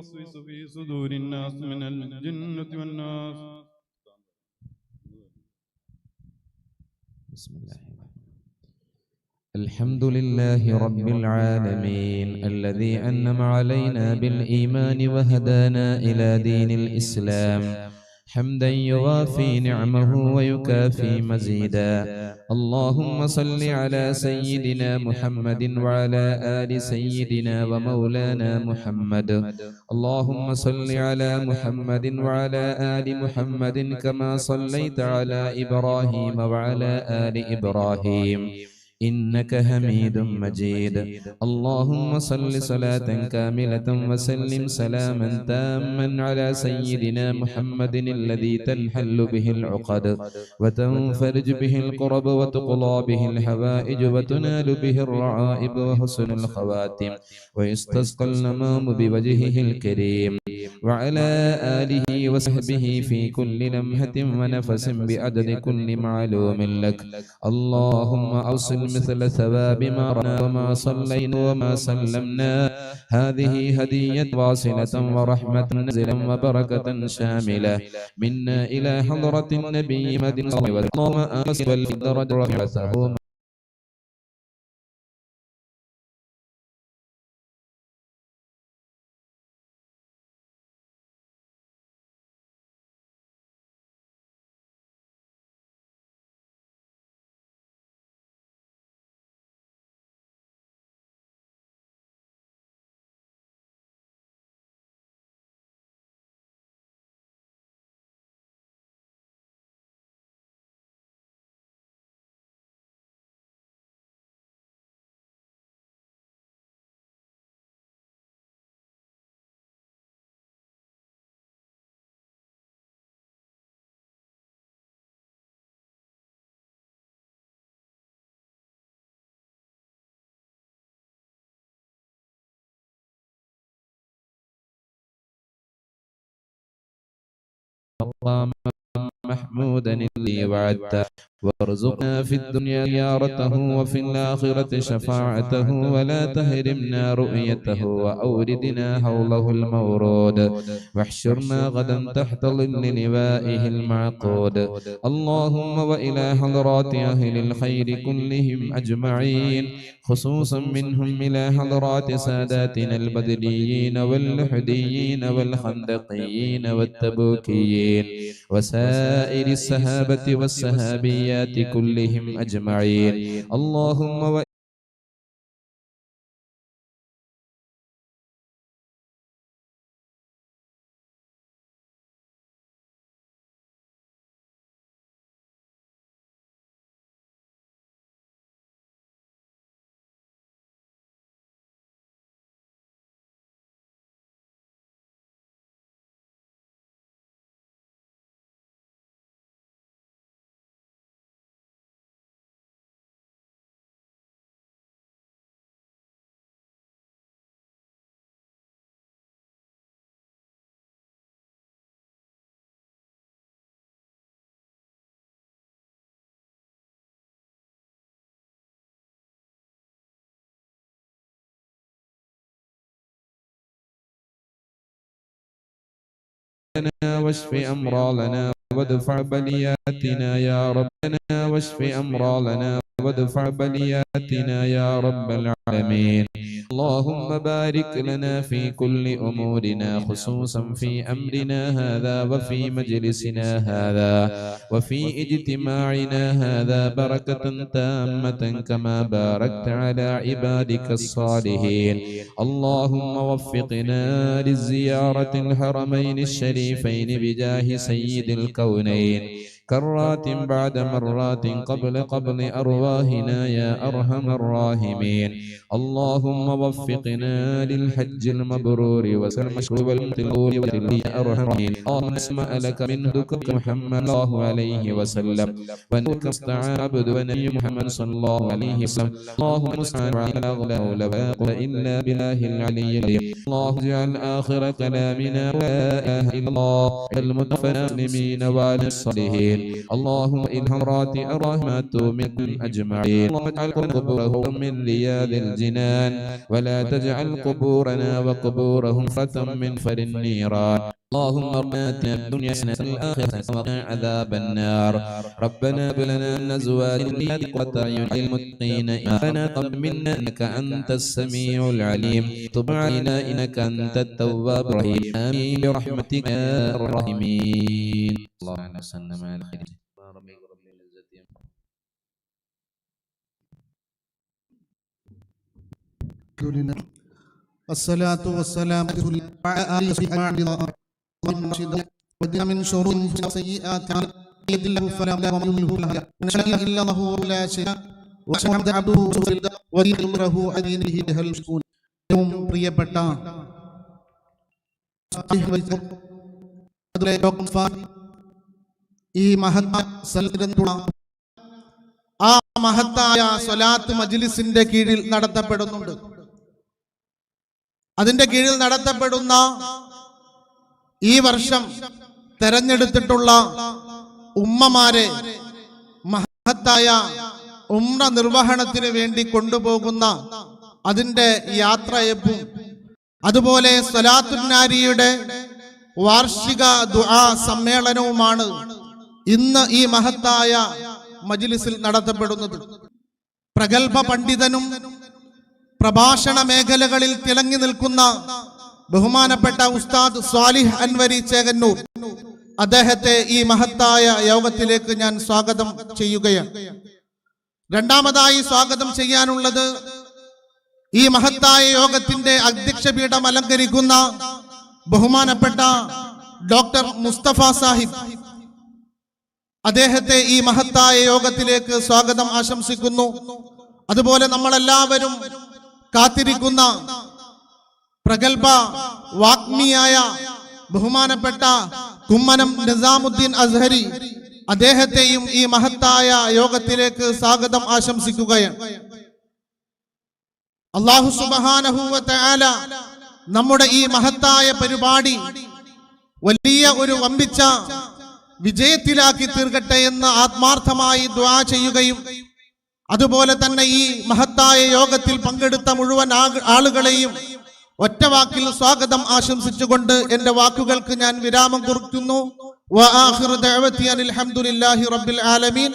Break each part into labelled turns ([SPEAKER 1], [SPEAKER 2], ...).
[SPEAKER 1] يوسوس في صدور الناس من الجنة والناس.
[SPEAKER 2] بسم الله الحمد لله رب العالمين الذي أنم علينا بالإيمان وهدانا إلى دين الإسلام. حمدا يوافي نعمه ويكافي مزيدا. اللهم صل على سيدنا محمد وعلى آل سيدنا ومولانا محمد. اللهم صل على محمد وعلى آل محمد كما صليت على إبراهيم وعلى آل إبراهيم. إنك حميد مجيد اللهم صل صلاة كاملة وسلم سلاما تاما على سيدنا محمد الذي تنحل به العقد وتنفرج به القرب وتقضى به الحوائج وتنال به الرعائب وحسن الخواتم ويستسقى النمام بوجهه الكريم وعلى آله وصحبه في كل لمحة ونفس بعدد كل معلوم لك. اللهم أوصل مثل ثواب ما رنا وما صلينا وما سلمنا. هذه هدية واصلة ورحمة نزلا وبركة شاملة. منا إلى حضرة النبي مد اللهم آمس والدرجة رفعته مقاما محمودا الذي وعدته وارزقنا في الدنيا زيارته وفي الآخرة شفاعته ولا تهرمنا رؤيته وأوردنا حوله المورود. واحشرنا غدا تحت ظل لوائه المعقود. اللهم وإلى حضرات أهل الخير كلهم أجمعين. خصوصا منهم إلى حضرات ساداتنا البدريين واللحديين والخندقيين والتبوكيين وسائر السهابة والسهابيات كلهم أجمعين اللهم لنا واشف أمراضنا وادفع بلياتنا يا ربنا واشف أمراضنا وادفع بلياتنا يا رب العالمين. اللهم بارك لنا في كل أمورنا خصوصا في أمرنا هذا وفي مجلسنا هذا وفي اجتماعنا هذا بركة تامة كما باركت على عبادك الصالحين. اللهم وفقنا للزيارة الحرمين الشريفين بجاه سيد الكونين. كرات بعد مرات قبل قبل أرواحنا يا أرحم الراحمين. اللهم وفقنا للحج المبرور وسلم المشروب والمتلور يا أرحم الراحمين اللهم نسمع لك من هدك محمد الله عليه وسلم. ونك استعان عبد ونبي محمد صلى الله عليه وسلم. اللهم مستعان على لا حول ولا إلا بالله العلي العظيم. اللهم اجعل آخر كلامنا لا إله إلا الله. المتوفى المسلمين وعلى الصالحين. اللهم إن همرات الرحمة منكم أجمعين. اللهم اجعل قبورهم من رياض الجنان ولا تجعل قبورنا وقبورهم فتى من فر النيران. اللهم ربنا اتنا الدنيا حسنة وفي الآخرة حسنة وقنا عذاب النار. ربنا هب لنا من أزواجنا قرة أعين للمتقين. إمانا قبل منا إنك أنت السميع العليم. تب علينا إنك أنت التواب الرحيم. آمين برحمتك يا الراحمين. اللهم صل على
[SPEAKER 3] لله الصلاة والسلام على آله وصحبه ومن من شرور سيئات يد له فلا ومن يهله من شاء إلا له ولا شيء وحمد عبده وذكره أدينه هل يشكون ഏറ്റവും പ്രിയപ്പെട്ട ഈ മഹത്തായ ആ മഹത്തായ സ്വലാത്ത് മജ്ലിസിന്റെ കീഴിൽ നടത്തപ്പെടുന്നുണ്ട് അതിന്റെ കീഴിൽ നടത്തപ്പെടുന്ന ഈ വർഷം തെരഞ്ഞെടുത്തിട്ടുള്ള ഉമ്മമാരെ മഹത്തായ ഉമ്ര നിർവഹണത്തിന് വേണ്ടി കൊണ്ടുപോകുന്ന അതിന്റെ യാത്രയപ്പും അതുപോലെ സ്വലാത്തുനാരിയുടെ വാർഷിക ദുആ സമ്മേളനവുമാണ് ഇന്ന് ഈ മഹത്തായ മജ്ലിസിൽ നടത്തപ്പെടുന്നത്. പ്രഗത്ഭ പണ്ഡിതനും പ്രഭാഷണ മേഖലകളിൽ തിളങ്ങി നിൽക്കുന്ന ബഹുമാനപ്പെട്ട ഉസ്താദ് സ്വാലിഹ് അൻവരി ചേകന്നൂർ അദ്ദേഹത്തെ ഈ മഹത്തായ യോഗത്തിലേക്ക് ഞാൻ സ്വാഗതം ചെയ്യുകയാണ്. രണ്ടാമതായി സ്വാഗതം ചെയ്യാനുള്ളത് ഈ മഹത്തായ യോഗത്തിന്റെ അധ്യക്ഷപീഠം അലങ്കരിക്കുന്ന ബഹുമാനപ്പെട്ട ഡോക്ടർ മുസ്തഫ സാഹിബ്. അദ്ദേഹത്തെ ഈ മഹത്തായ യോഗത്തിലേക്ക് സ്വാഗതം ആശംസിക്കുന്നു. അതുപോലെ നമ്മളെല്ലാവരും കാത്തിരിക്കുന്ന പ്രഗത്ഭ വാഗ്മിയായ ബഹുമാനപ്പെട്ട കുമ്മനം നിസാമുദ്ദീൻ അസ്ഹരി അദ്ദേഹത്തെയും ഈ മഹത്തായ യോഗത്തിലേക്ക് സ്വാഗതം ആശംസിക്കുകയാണ്. അള്ളാഹു സുബഹാനഹൂവത്തെ നമ്മുടെ ഈ മഹത്തായ പരിപാടി വലിയ ഒരു വമ്പിച്ച വിജയത്തിലാക്കി തീർക്കട്ടെ എന്ന് ആത്മാർത്ഥമായി ദ്വാ ചെയ്യുകയും അതുപോലെ തന്നെ ഈ മഹത്തായ യോഗത്തിൽ പങ്കെടുത്ത മുഴുവൻ ആളുകളെയും ഒറ്റ വാക്കിൽ സ്വാഗതം ആശംസിച്ചുകൊണ്ട് എന്റെ വാക്കുകൾക്ക് ഞാൻ വിരാമം കുറിക്കുന്നു. അലഹമുല്ലാഹി റബ്ബിൽ ആലമീൻ.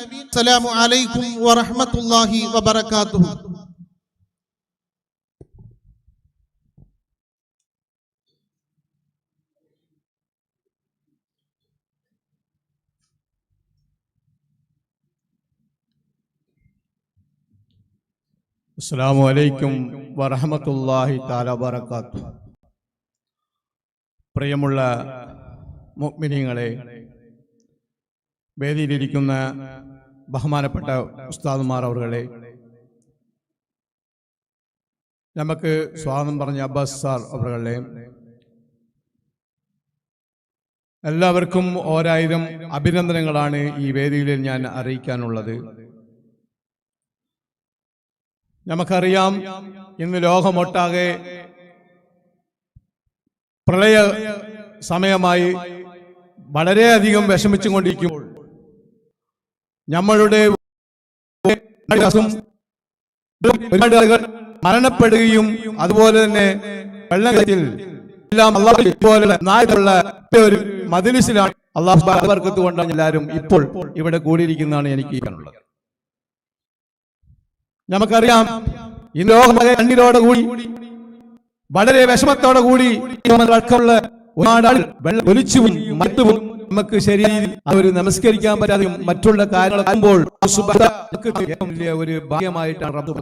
[SPEAKER 3] അലൈക്കും വറഹ്മത്തുള്ളാഹി വബറകാതുഹു.
[SPEAKER 1] അസ്സലാമു അലൈക്കും വറഹമത്തുല്ലാഹി താല വറക്കാത്തു പ്രിയമുള്ള മുഗ്മിനിങ്ങളെ വേദിയിലിരിക്കുന്ന ബഹുമാനപ്പെട്ട ഉസ്താദുമാർ അവരുകളെ നമുക്ക് സ്വാഗതം പറഞ്ഞ അബ്ബാസ് സാർ അവരുടെ എല്ലാവർക്കും ഓരായിരം അഭിനന്ദനങ്ങളാണ് ഈ വേദിയിൽ ഞാൻ അറിയിക്കാനുള്ളത്. നമുക്കറിയാം ഇന്ന് ലോകമൊട്ടാകെ പ്രളയ സമയമായി വളരെയധികം വിഷമിച്ചുകൊണ്ടിരിക്കുമ്പോൾ നമ്മളുടെ ഒരുപാട് ആളുകൾ മരണപ്പെടുകയും അതുപോലെ തന്നെ വെള്ളത്തിൽ എല്ലാം അള്ളാഹു ഇതുപോലെ ഒരു മതിലിസിലാണ് അള്ളാഹു ബർക്കത്ത് കൊണ്ടാണ് എല്ലാവരും ഇപ്പോൾ ഇവിടെ കൂടിയിരിക്കുന്നതാണ് എനിക്ക് പറയാനുള്ളത്. നമുക്കറിയാം ഈ ലോകം കണ്ണീരോടെ കൂടി വളരെ വിഷമത്തോടെ കൂടി അടക്കമുള്ള ഒരുപാട് വെള്ളം ഒലിച്ചും മറ്റും നമുക്ക് ശരീരം അവർ നമസ്കരിക്കാൻ പറ്റാതെയും മറ്റുള്ള ഏറ്റവും വലിയ ഒരു ഭാഗ്യമായിട്ടാണ് റബ്ബ്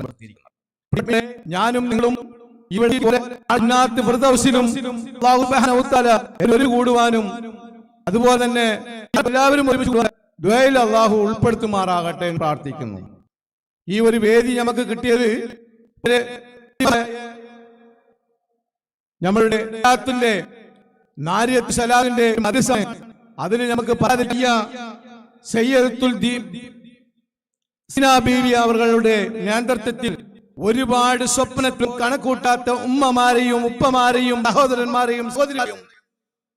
[SPEAKER 1] പിന്നെ ഞാനും നിങ്ങളും ഇവിടെ ഒരു കൂടുവാനും അതുപോലെ തന്നെ എല്ലാവരും ഒരുമിച്ച് ദുആയിൽ അള്ളാഹു ഉൾപ്പെടുത്തുമാറാകട്ടെ എന്ന് പ്രാർത്ഥിക്കുന്നു. ഈ ഒരു വേദി നമുക്ക് കിട്ടിയത് നമ്മളുടെ സലാത്തിന്റെ നാരിയത്ത് സലാത്തിന്റെ മതിസമയം അതിന് നമുക്ക് പറയാതിരിക്കുക സയ്യിദുൽ ദീൻ അവരുടെ നേതൃത്വത്തിൽ ഒരുപാട് സ്വപ്നത്തിൽ കണക്കൂട്ടാത്ത ഉമ്മമാരെയും ഉപ്പമാരെയും സഹോദരന്മാരെയും സഹോദരിയും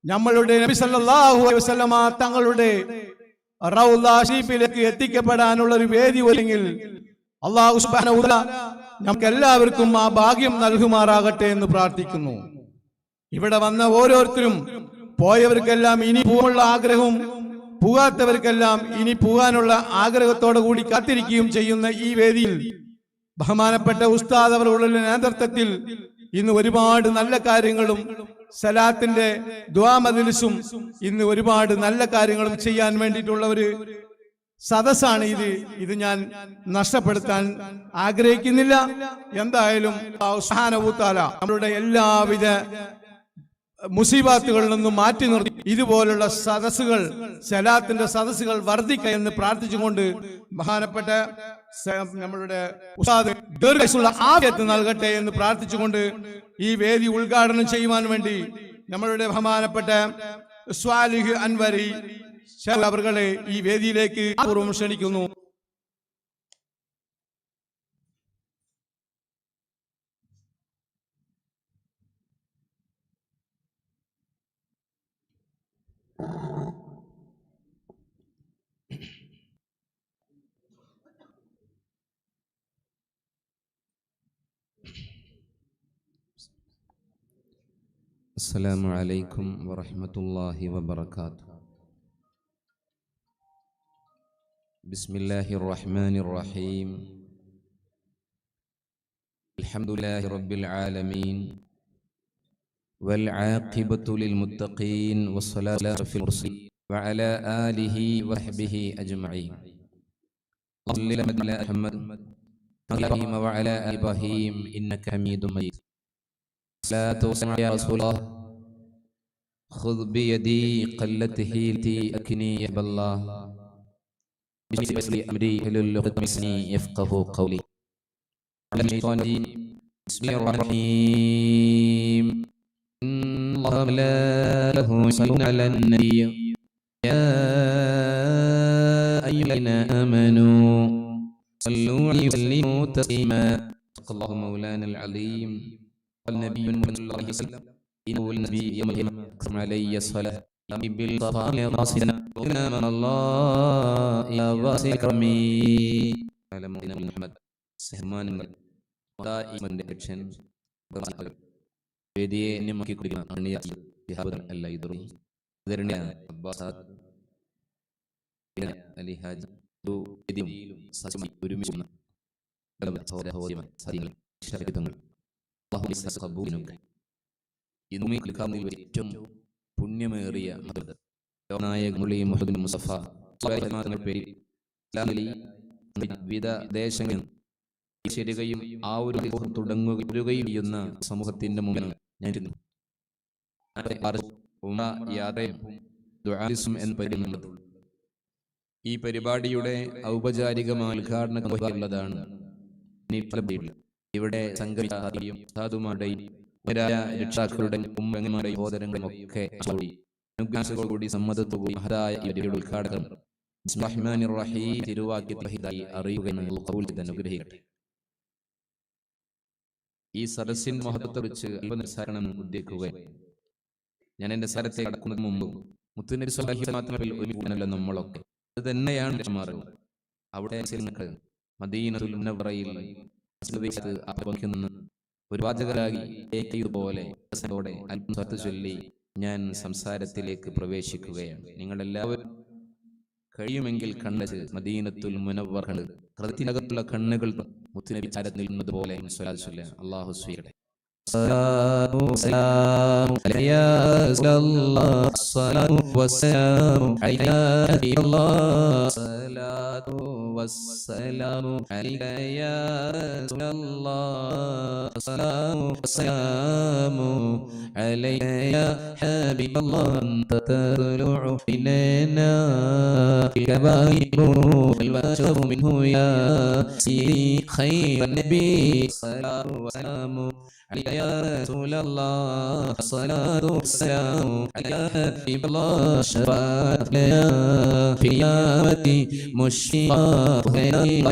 [SPEAKER 1] നമ്മളുടെ നബി സല്ലല്ലാഹു അലൈഹി വസല്ലമ തങ്ങളുടെ റൗദ ഷീഫിലേക്ക് എത്തിക്കപ്പെടാനുള്ള ഒരു വേദി ഒരുങ്ങിൽ അള്ളാഹു സുബ്ഹാനഹു തആല തആല നമുക്ക് എല്ലാവർക്കും ആ ഭാഗ്യം നൽകുമാറാകട്ടെ എന്ന് പ്രാർത്ഥിക്കുന്നു. ഇവിടെ വന്ന ഓരോരുത്തരും പോയവർക്കെല്ലാം ഇനി പോകാനുള്ള ആഗ്രഹവും പോകാത്തവർക്കെല്ലാം ഇനി പോകാനുള്ള ആഗ്രഹത്തോടു കൂടി കാത്തിരിക്കുകയും ചെയ്യുന്ന ഈ വേദിയിൽ ബഹുമാനപ്പെട്ട ഉസ്താദ് അവരുടെ നേതൃത്വത്തിൽ ഇന്ന് ഒരുപാട് നല്ല കാര്യങ്ങളും സലാത്തിന്റെ ദ്വാമതിലിസും ഇന്ന് ഒരുപാട് നല്ല കാര്യങ്ങളും ചെയ്യാൻ വേണ്ടിയിട്ടുള്ള ഒരു സദസ്സാണ് ഇത്. ഇത് ഞാൻ നഷ്ടപ്പെടുത്താൻ ആഗ്രഹിക്കുന്നില്ല. എന്തായാലും നമ്മളുടെ എല്ലാവിധ മുസീബാത്തുകളിൽ നിന്നും മാറ്റി നിർത്തി. ഇതുപോലുള്ള സദസ്സുകൾ സലാത്തിന്റെ സദസ്സുകൾ വർദ്ധിക്ക എന്ന് പ്രാർത്ഥിച്ചുകൊണ്ട് മഹാനപ്പെട്ട നമ്മളുടെ ആദ്യത്ത് നൽകട്ടെ എന്ന് പ്രാർത്ഥിച്ചുകൊണ്ട് ഈ വേദി ഉദ്ഘാടനം ചെയ്യുവാൻ വേണ്ടി നമ്മളുടെ ബഹുമാനപ്പെട്ട സ്വാലിഹ് അൻവരി അവകളെ ഈ വേദിയിലേക്ക് പൂർവം ക്ഷണിക്കുന്നു.
[SPEAKER 2] അസ്സലാമു അലൈക്കും വറഹ്മത്തുള്ളാഹി വബർക്കാത്തു بسم الله الرحمن الرحيم. الحمد لله رب العالمين. والعاقبة للمتقين والصلاة في المرسلين وعلى آله وصحبه أجمعين. صل على محمد إبراهيم وعلى آل إبراهيم إنك حميد مجيد. لا توسع يا رسول الله. خذ بيدي قلته التي أكني يا الله. بسم أمري لساني يفقه قولي. على الشيطان. بسم الله الرحمن الرحيم. إن الله له يصلون على النبي. يا أيها الذين آمنوا صلوا عليه وسلموا تسليما. صدق الله مولانا العظيم. قال النبي محمد صلى الله عليه وسلم إنه النبي يوم القيامة أكرم علي الصلاة. يأمي بالصفاء قاصدا وإنا من الله يا واسع كرمي على مولانا محمد സഹമാൻ ദായിമന്റെ രക്ഷൻ വേദിയെ നിമ്മക്കി കുടിക്കുന്ന അണ്ണിയ ശിഹാബുദ് അല്ല ഇതുറി ആദരണീയ അബ്ബാസാദ് പിന്നെ അലി ഹാജി ഒരു വേദിയും സജ്ജമായി ഒരുമിച്ച് സഹോദര സഹോദരിമാർ സാരികൾ ഇഷ്ടങ്ങൾ അള്ളാഹു ഇസ്ലാം കബൂലിനൊക്കെ ഇന്നും ഈ കുൽക്കാമിൽ വെച്ച് ഏറ്റവും പുണ്യമേറിയ മതം ലോകനായക മുള്ളി ദേശങ്ങളിൽ ശരികയും ആ ഒരു തുടങ്ങുകയും ചെയ്യുന്ന സമൂഹത്തിന്റെ മുമ്പിൽ പരിപാടി ഈ പരിപാടിയുടെ ഔപചാരികമായ ഉദ്ഘാടനം ഉള്ളതാണ് ഇവിടെ സംഘടിയും സാധുമാരുടെയും രക്ഷാക്കളുടെയും ഉമ്മങ്ങളുടെയും സഹോദരങ്ങളും ഒക്കെ അനുഗ്രഹത്തോടുകൂടി സമ്മതത്തോടുകൂടി മഹതായ ഇവരുടെ ഉദ്ഘാടകം ഈ സദസ്സിൻ മഹത്വത്തെക്കുറിച്ച് അല്പനിസ്സാരണം ഉദ്ദേശിക്കുക ഞാൻ എന്റെ സ്ഥലത്തെ കടക്കുന്നതിന് മുമ്പ് മുത്തുനബി വസല്ലം ഒരുമിച്ചാണല്ലോ നമ്മളൊക്കെ. അത് തന്നെയാണ് മാറുന്നത് അവിടെ മുസ്ലിങ്ങൾക്ക് മദീനത്തുൽ ഒരു വാചകരാകി ോടെ അല്പം ചൊല്ലി ഞാൻ സംസാരത്തിലേക്ക് പ്രവേശിക്കുകയാണ്. നിങ്ങളെല്ലാവരും കഴിയുമെങ്കിൽ കണ്ണത് മദീനത്തുൽ മുനവ്വറകൾ ഹൃദയത്തിനകത്തുള്ള കണ്ണുകൾ മുത്തുനബി വിചാരത്തിൽ നിന്നത് പോലെ. അള്ളാഹു സ്വീകട്ടെ الصلاة والسلام عليك يا رسول الله. الصلاة والسلام عليك يا نبي الله. الصلاة والسلام عليك يا رسول الله. الصلاة والسلام عليك يا حبيب الله. أنت تطلع إلينا الكبائر والبشر منه يا سيدي خير النبي. الصلاة والسلام عليك يا رسول الله الصلاة والسلام على حبيب الله شفاعة يا قيامتي مشفاة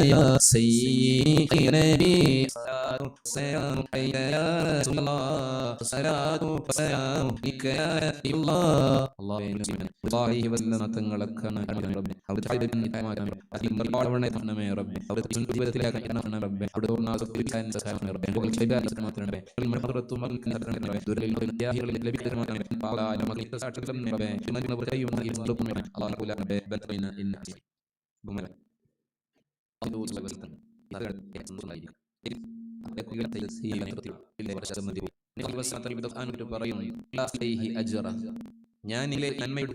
[SPEAKER 2] يا سيدي نبي الصلاة والسلام عليك يا رسول الله الصلاة والسلام عليك يا حبيب الله الله الله وسلم തങ്ങളൊക്കെയാണ് റബ്ബേ അവിടുത്തെ ഹൈബിൻ ഇതാമാകാൻ റബ്ബേ അതിൽ കാണണമേ റബ്ബേ അവിടുത്തെ ജീവിതത്തിലേക്ക് ഇറങ്ങണം റബ്ബേ അവിടെ പൂർണ്ണ സുഖിക്കാൻ സഹായം റബ്ബേ അപ്പോൾ ശൈബാൻ മാത്രമേ ഞാനിലെ നന്മയുടെ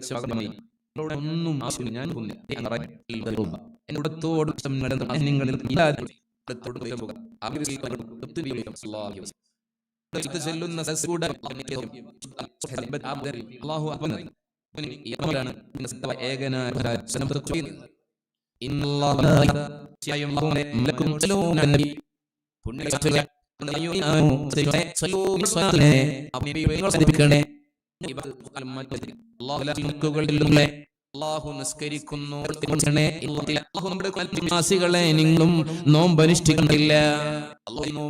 [SPEAKER 2] ഒന്നും ഞാൻ നിങ്ങളിൽ ചെല്ലുന്ന അള്ളാഹു ഏകനായ പുണ്യ അള്ളാഹു നിസ്കരിക്കുന്നു. അള്ളാഹു നമ്മുടെ വിശ്വാസികളെ നിങ്ങളും നോമ്പനുഷ്ഠിക്കുന്നില്ല. അള്ളാഹു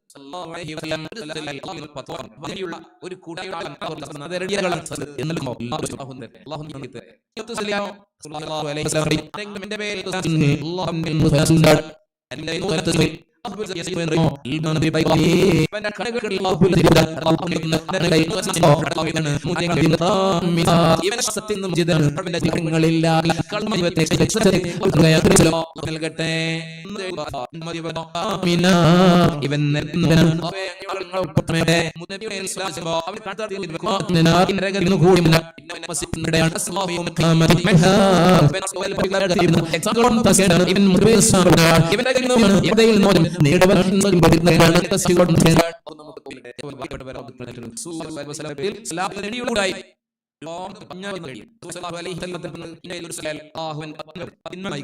[SPEAKER 2] തിരിച്ചും ഹജ്ജില്ല അള്ളാഹു നോക്കുന്നില്ല അവന്റെ പേരിലാണ് അള്ളാഹുവിൽ ഒരു നൽകട്ടെ ഇവൻ മുപ്പത്തിനായി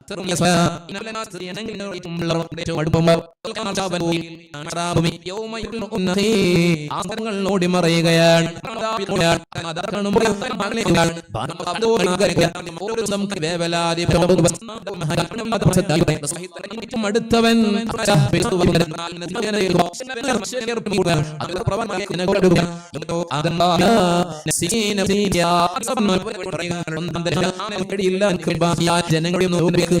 [SPEAKER 2] ഓടി മറയുകയാണ്. അടുത്തവൻ ആശ്വാസം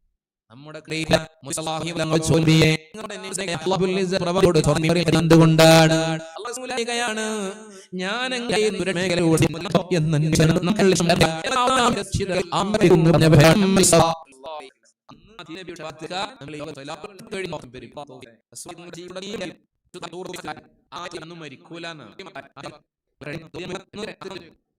[SPEAKER 2] നമ്മുടെ എന്തുകൊണ്ടാണ്? ഞാൻ മേഖലയോട്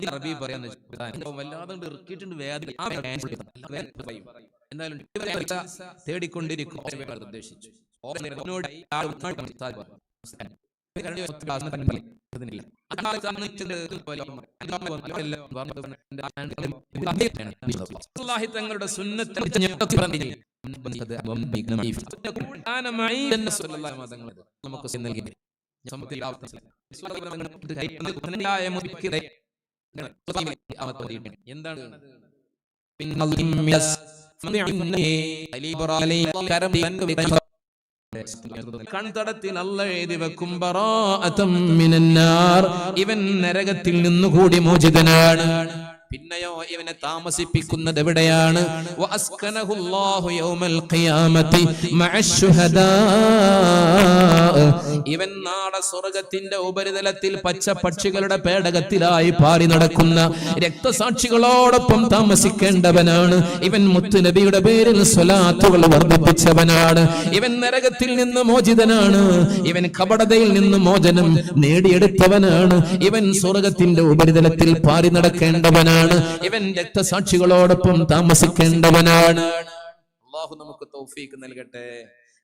[SPEAKER 2] അറബി പറയാന്ന് വല്ലാതെ. എന്തായാലും തങ്ങളുടെ നമുക്ക് നൽകി എന്താണ്? കൺതടത്തിൽ അല്ല എഴുതി വെക്കും ബറാഅത്തം മിനന്നാർ. ഇവൻ നരകത്തിൽ നിന്നുകൂടി മോചിതനാണ്. പിന്നെയോ ഇവനെ താമസിപ്പിക്കുന്നത് എവിടെയാണ്? ഇവൻ നാളെ സ്വർഗത്തിന്റെ ഉപരിതലത്തിൽ പച്ച പക്ഷികളുടെ പേടകത്തിലായി പാറി നടക്കുന്ന രക്തസാക്ഷികളോടൊപ്പം താമസിക്കേണ്ടവനാണ്. ഇവൻ മുത്തുനബിയുടെ പേരിൽ സ്വലാത്തുകൾ വർദ്ധിപ്പിച്ചവനാണ്. ഇവൻ നരകത്തിൽ നിന്ന് മോചിതനാണ്. ഇവൻ കപടതയിൽ നിന്ന് മോചനം നേടിയെടുത്തവനാണ്. ഇവൻ സ്വർഗത്തിന്റെ ഉപരിതലത്തിൽ പാറി നടക്കേണ്ടവനാണ്. ഇവൻ രക്തസാക്ഷികളോടൊപ്പം താമസിക്കേണ്ടവനാണ്. അള്ളാഹു നമുക്ക് തൗഫീക്ക് നൽകട്ടെ.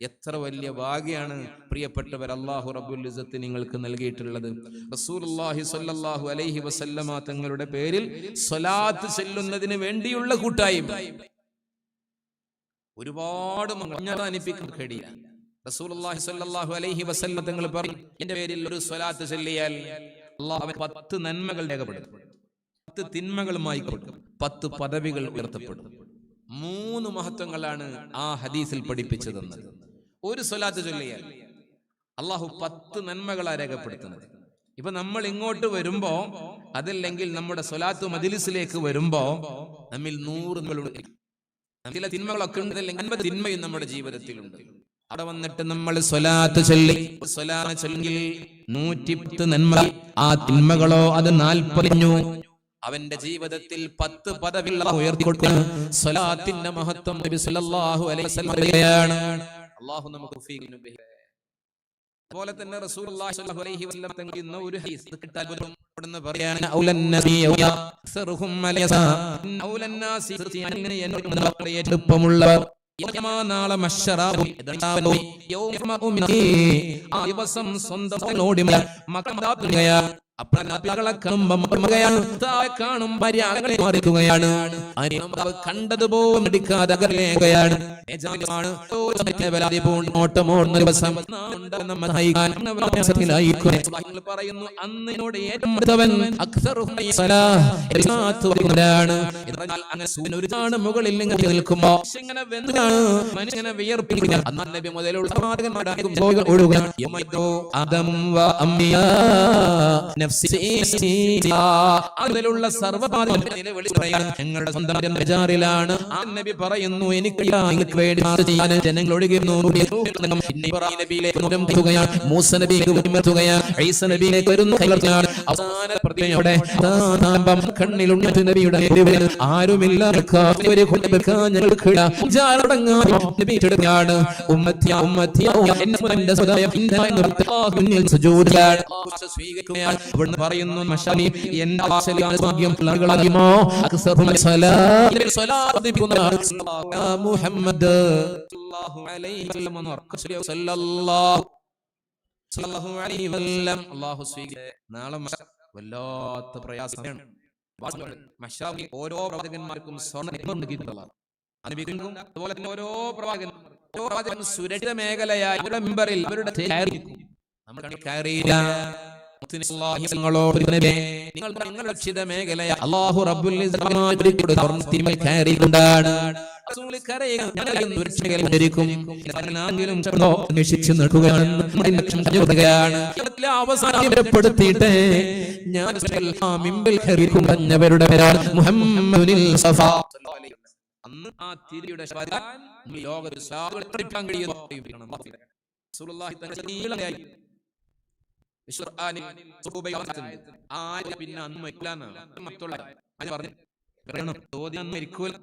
[SPEAKER 2] എത്ര വലിയ ഭാഗ്യാണ് പ്രിയപ്പെട്ടവർ അള്ളാഹു റബ്ബുൽ ഇസ്സത്ത് നിങ്ങൾക്ക് നൽകിയിട്ടുള്ളത്. റസൂലുള്ളാഹി സ്വല്ലല്ലാഹു അലൈഹി വസല്ലമ തങ്ങളുടെ പേരിൽ സ്വലാത്ത് ചെല്ലുന്നതിന് വേണ്ടിയുള്ള കൂട്ടായ്മ. ഒരുപാട് മഞ്ഞാനിപ്പിക്കുന്ന റസൂലുള്ളാഹി സ്വല്ലല്ലാഹു അലൈഹി വസല്ലം തങ്ങൾ പറയും എന്റെ പേരിൽ ഒരു സ്വലാത്ത് ചെല്ലിയാൽ അള്ളാഹു പത്ത് നന്മകൾ രേഖപ്പെടുത്തും. പത്ത് തിന്മകളുമായി കൊടുക്കും. പത്ത് പദവികൾ ഉയർത്തപ്പെടും. മൂന്ന് മഹത്വങ്ങളാണ് ആ ഹദീസിൽ പഠിപ്പിച്ചതെന്ന്. ഒരു സ്വലാത്ത് ചൊല്ലിയാൽ അള്ളാഹു പത്ത് നന്മകളാ രേഖപ്പെടുത്തുന്നത്. ഇപ്പൊ നമ്മൾ ഇങ്ങോട്ട് വരുമ്പോ അതല്ലെങ്കിൽ നമ്മുടെ സ്വലാത്ത് മജിലിസിലേക്ക് വരുമ്പോ നമ്മിൽ നൂറ് ചില തിന്മകളൊക്കെ ഉണ്ടല്ലെങ്കിൽ അൻപത് തിന്മയും നമ്മുടെ ജീവിതത്തിലുണ്ട്. അവിടെ വന്നിട്ട് നമ്മൾ സ്വലാത്ത് ചൊല്ലി സ്വലാത്ത് ചൊല്ലെങ്കിൽ നൂറ്റി പത്ത് നന്മ. ആ തിന്മകളോ അത് നാൽപ്പതിഞ്ഞു. അവന്റെ ജീവിതത്തിൽ പത്ത് പദവി ഉയർത്തി കൊടുക്കുന്നു സ്വലാത്തിന്റെ മഹത്വം നബി സല്ലല്ലാഹു അലൈഹി വസല്ലം പറയുകയാണ്. അല്ലാഹു നമുക്ക് തൗഫീഖ്. അതുപോലെ തന്നെ റസൂലുള്ളാഹി സ്വല്ലല്ലാഹു അലൈഹി വസല്ലം തങ്ങൾ ഇന്ന് ഒരു ഹദീസ് ഇത് കിട്ടാൻ പോലും ഇവിടുന്ന് പറയാണ് ഔലൻ നബിയ അക്സറുഹും അലയസ. ഔലൻ നാസി അങ്ങനെ എന്നോട് വളരെ എളുപ്പമുള്ളവർ യൗമ നാളെ മശ്ശറാബു യദാവനു യൗമ ഉമിനീ ആ ദിവസം സ്വന്തം താഴെ കാണും കണ്ടതുപോലും പറയുന്നു അന്നിനോട് ഏറ്റവും മുകളിൽ നിൽക്കുമ്പോ ഇങ്ങനെ മനുഷ്യനെ നബി അതിലുള്ള സർവപാദം ഞങ്ങളുടെ സ്വന്തം ബജാറിലാണ്. നബി പറയുന്നു എനിക്ക് ജനങ്ങൾ മൂസ ഈസ നബിയുടെ ആരുമില്ല അവിടുന്ന് പറയുന്നു മഷാലി എന്റെ വാസലിയാണ് ഭാഗ്യം യാ മുഹമ്മദ്. നാളെ വല്ലാത്ത പ്രയാസമാണ്. ഓരോ പ്രവാചകന്മാർക്കും സ്വർണ അനുഭവിക്കും അതുപോലെ തന്നെ ഓരോ പ്രവാചകൻ ഓരോ പ്രവാചകൻ സുരക്ഷിത മേഖലയായി അവരുടെ മെമ്പറിൽ അവരുടെ നമ്മൾ കയറിയില്ല. നിങ്ങളുടെ രക്ഷിത മേഖലയ. അല്ലാഹു റബ്ബുൽ അന്വേഷിച്ച് നിൽക്കുകയാണ് നമ്മുടെ ജീവിതത്തിലെ അവസാനം ഏർപ്പെടുത്തിയിട്ട് ഞാൻ മിമ്പിൽ പറഞ്ഞവരുടെ മുഹമ്മദുൽ സഫ. അന്ന് ആ തിരിയുടെ പഠിക്കാൻ കഴിയുന്നു. ആര് പിന്നെ അന്ന് മരിക്കില്ലാന്ന് മറ്റുള്ള അത് പറഞ്ഞു പറയണം തോതി അന്ന് മരിക്കൂല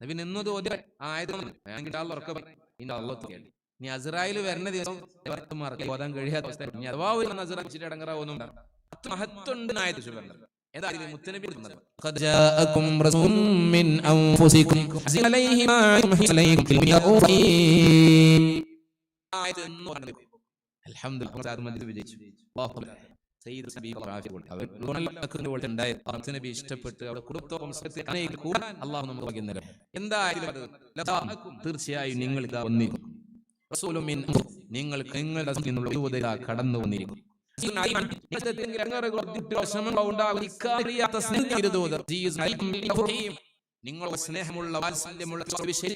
[SPEAKER 2] നബി നിന്ന് തോതി ആയത് വേണമെങ്കിൽ ആൾ ഉറക്കെ പറയും. ഇന്ന അള്ളാഹ് കേൾക്കും. ഇനി അസ്രായേൽ വരുന്ന ദിവസം ഇവർക്ക് മറക്കാൻ ബോധം കഴിയാത്ത അവസ്ഥ ഇനി അഥവാ ഒരു നസറാച്ചിട്ട് അടങ്ങറാവൊന്നും അത് മഹത്വണ്ട് നായത് പറഞ്ഞത് എന്താ ഇതിൽ മുത്തനബി പറഞ്ഞത് قد جاءكم رسول من انفسكم عزيز عليه ما عنتم عليكم في الرحيم ഇഷ്ടപ്പെട്ട് അവിടെ കൂടാൻ നമുക്ക് എന്തായാലും തീർച്ചയായും നിങ്ങൾ ഇതാ വന്നിരിക്കും. നിങ്ങൾ നിങ്ങളുടെ നിന്നുള്ള ദൂത കടന്നു വന്നിരിക്കും. നിങ്ങളുടെ സ്നേഹമുള്ള വാത്സല്യമുള്ള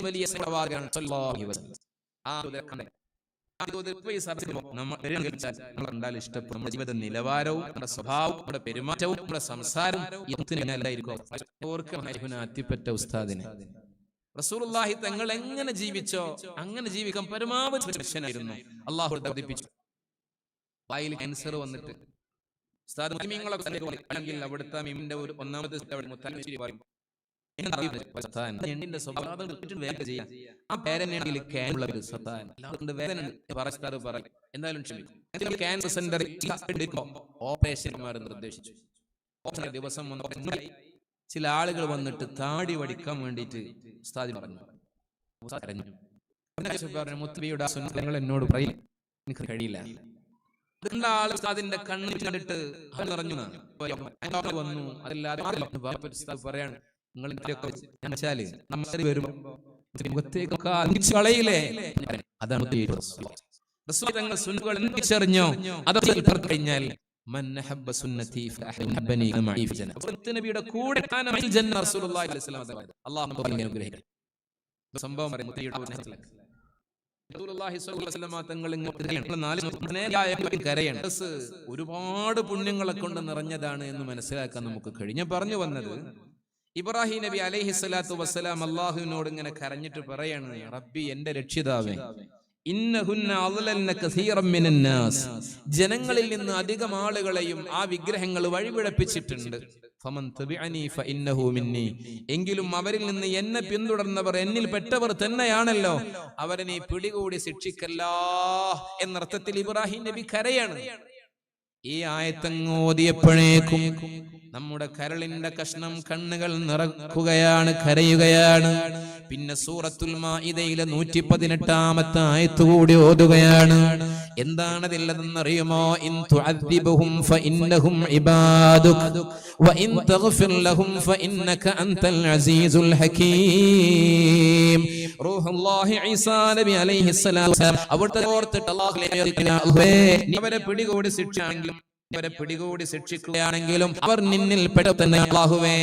[SPEAKER 2] വലിയ നമ്മൾ ഇഷ്ടപ്പെടും. നമ്മുടെ ജീവിത നിലവാരവും നമ്മുടെ സ്വഭാവവും നമ്മുടെ പെരുമാറ്റവും നമ്മുടെ സംസാരം ഓർക്കണം അത്തിപ്പറ്റ ഉസ്താദിനെ. റസൂലുള്ളാഹി തങ്ങൾ എങ്ങനെ ജീവിച്ചോ അങ്ങനെ ജീവിക്കാൻ പരമാവധി മനുഷ്യനായിരുന്നു. അള്ളാഹു വർദ്ധിപ്പിച്ചു വായിൽ ക്യാൻസർ വന്നിട്ട്. ഉസ്താദ് അല്ലെങ്കിൽ അവിടുത്തെ മിമിന്റെ ഒരു ഒന്നാമത്തെ പറയും. സ്വഭാവം. ആ വേദന. എന്തായാലും ക്യാൻസർ സെന്ററിൽ നിർദ്ദേശിച്ചു. ദിവസം വന്നപ്പോൾ ചില ആളുകൾ വന്നിട്ട് താടി വടിക്കാൻ വേണ്ടിട്ട് ഉസ്താദി പറഞ്ഞു പറഞ്ഞു എന്നോട് പറയും എനിക്ക് കഴിയില്ല. രണ്ടാൾ ഉസ്താദിന്റെ കണ്ടിട്ട്. വന്നു അതല്ലാതെ പറയാണ് നിങ്ങൾ ഞാൻ വെച്ചാൽ നമ്മൾ വരുമ്പോ കളയില്ലേ അതാണ്. തങ്ങൾ സുന്നുകൾ അതൊക്കെ കഴിഞ്ഞാൽ നബിയുടെ കൂടെ സംഭവം ഒരുപാട് പുണ്യങ്ങളെ കൊണ്ട് നിറഞ്ഞതാണ് എന്ന് മനസ്സിലാക്കാൻ നമുക്ക് കഴിഞ്ഞ. പറഞ്ഞു വന്നത് ഇബ്രാഹിം നബി അലൈഹി സ്വലാത്തു വസ്സലാം അള്ളാഹുവിനോട് ഇങ്ങനെ കരഞ്ഞിട്ട് പറയാണ് റബ്ബി എന്റെ രക്ഷിതാവേ ജനങ്ങളിൽ നിന്ന് അധികം ആളുകളെയും ആ വിഗ്രഹങ്ങൾ വഴിപിഴപ്പിച്ചിട്ടുണ്ട്. എങ്കിലും അവരിൽ നിന്ന് എന്നെ പിന്തുടർന്നവർ എന്നിൽ പെട്ടവർ തന്നെയാണല്ലോ. അവരെ നീ പിടികൂടി ശിക്ഷിക്കല്ല എന്നർത്ഥത്തിൽ ഇബ്രാഹിം നബി കരയാണ്. ഈ ആയത്തങ്ങ് ഓതിയപ്പോഴേക്കും നമ്മുടെ കരളിന്റെ കഷ്ണം കണ്ണുകൾ നിറക്കുകയാണ് കരയുകയാണ്. പിന്നെ സൂറത്തുൽ മാഇദയിലെ നൂറ്റി പതിനെട്ടാമത്തെ ആയത്ത് കൂടി ഓതുകയാണ്. എന്താണ് അതില്ലതെന്നറിയുമോ ഇൻ തുഅദ്ദിബുഹും ഫഇന്നഹും ഇബാദുക. തഗ്ഫിർ ലഹും ഫഇന്നക അസീസുൽ ഹകീം. റൂഹുല്ലാഹി ഈസാ നബി അലൈഹിസ്സലാം അവിടുത്തെ ഓർത്തിട്ട് അവരെ പിടികൂടി ശിക്ഷയാണെങ്കിലും അവരെ പിടികൂടി ശിക്ഷിക്കുകയാണെങ്കിലും അവർ നിന്നിൽ പെട്ടെന്ന് അള്ളാഹുവേ.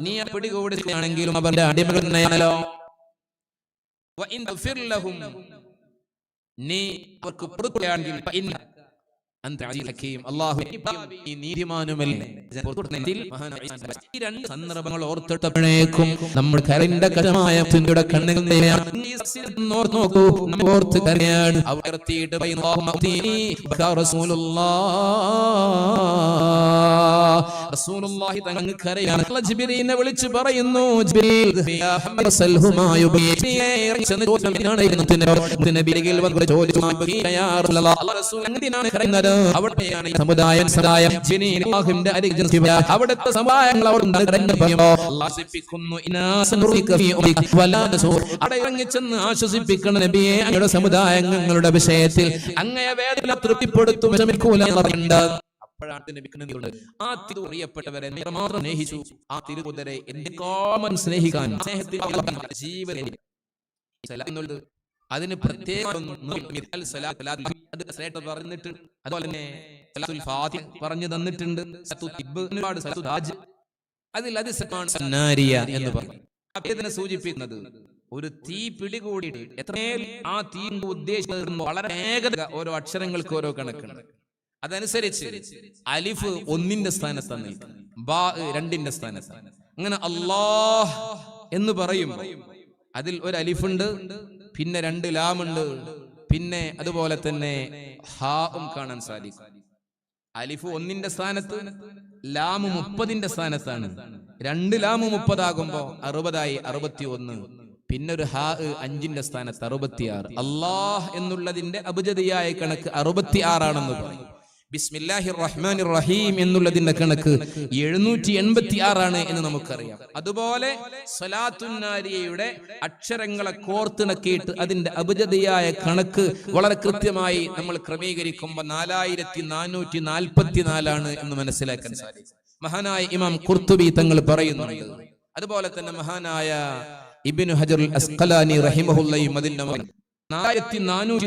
[SPEAKER 2] നീ പിടികൂടി ആണെങ്കിലും അവരുടെ അടിമകൾ തന്നെയാണല്ലോ. നീ അവർക്ക് പൊറുക്കുകയാണെങ്കിൽ രണ്ട് സന്ദർഭങ്ങൾ ഓർത്തിട്ടപ്പോഴേക്കും നമ്മൾ കരന്റെ കരമായ കണ്ണുകൾ നോക്കൂ നമ്മൾ ഓർത്ത് കരയാണ് അവർത്തിയിട്ട് റസൂലുള്ളാഹി തങ്ങൾ കരയാണ് ജിബ്രീലിനെ വിളിച്ച് പറയുന്നു ജിബ്രീൽ ചോദിച്ചു എന്തിനാണ് കരയുന്നത് അവിടെയാണ് സമുദായം സമുദായം അവിടുത്തെ സമുദായങ്ങൾ അവിടെ നബിയെ അങ്ങയുടെ സമുദായങ്ങളുടെ വിഷയത്തിൽ അങ്ങയെ വേദന തൃപ്തിപ്പെടുത്തും ആ മാത്രം ആ സ്നേഹിക്കാൻ ജീവനെ അതിന് പ്രത്യേകം പറഞ്ഞിട്ട് അതുപോലെ തന്നെ പറഞ്ഞു തന്നിട്ടുണ്ട്. ഒരുപാട് അതിൽ അത് എന്ന് പറഞ്ഞു സൂചിപ്പിക്കുന്നത് ഒരു തീ പിടികൂടിയിട്ട് എത്രമേൽ ആ തീ ഉദ്ദേശിക്കുന്നത് വളരെ വേഗത ഓരോ അക്ഷരങ്ങൾക്ക് ഓരോ കണക്കുണ്ട് അതനുസരിച്ച് അലിഫ് ഒന്നിന്റെ സ്ഥാനത്താണ് നിൽക്കുന്നത്. ബാ രണ്ടിന്റെ സ്ഥാനത്താണ്. അങ്ങനെ അല്ലാഹ് എന്ന് പറയും അതിൽ ഒരു അലിഫുണ്ട് പിന്നെ രണ്ട് ലാമുണ്ട്. പിന്നെ അതുപോലെ തന്നെ ഹാവും കാണാൻ സാധിക്കും. അലിഫ് ഒന്നിന്റെ സ്ഥാനത്ത് ലാമ് മുപ്പതിന്റെ സ്ഥാനത്താണ്. രണ്ട് ലാമ് മുപ്പതാകുമ്പോ അറുപതായി അറുപത്തി ഒന്ന് പിന്നൊരു ഹാ അഞ്ചിന്റെ സ്ഥാനത്ത് അറുപത്തിയാറ്. അള്ളാഹ് എന്നുള്ളതിന്റെ അബുജതിയായ കണക്ക് അറുപത്തിയാറാണെന്ന് പറയും. ബിസ്മില്ലാഹി റഹ്മാൻ റഹീം എന്നുള്ളതിന്റെ കണക്ക് എഴുന്നൂറ്റി എൺപത്തി ആറാണ് എന്ന് നമുക്കറിയാം. അതുപോലെ സലാത്തുന്നാരിയയുടെ അക്ഷരങ്ങളെ കോർത്തിണക്കിയിട്ട് അതിന്റെ അബുജതയായ കണക്ക് വളരെ കൃത്യമായി നമ്മൾ ക്രമീകരിക്കുമ്പോൾ നാലായിരത്തി നാനൂറ്റി നാൽപ്പത്തി നാലാണ് എന്ന് മനസ്സിലാക്കാൻ സാധിക്കും. മഹാനായ ഇമാം കുർത്തുബി തങ്ങൾ പറയുന്നുണ്ട്. അതുപോലെ തന്നെ മഹാനായ ഇബിനു ഹജറുൽ അസ്കലാനി റഹിമഹുല്ലയും അതിന്റെ നാലായിരത്തി നാനൂറ്റി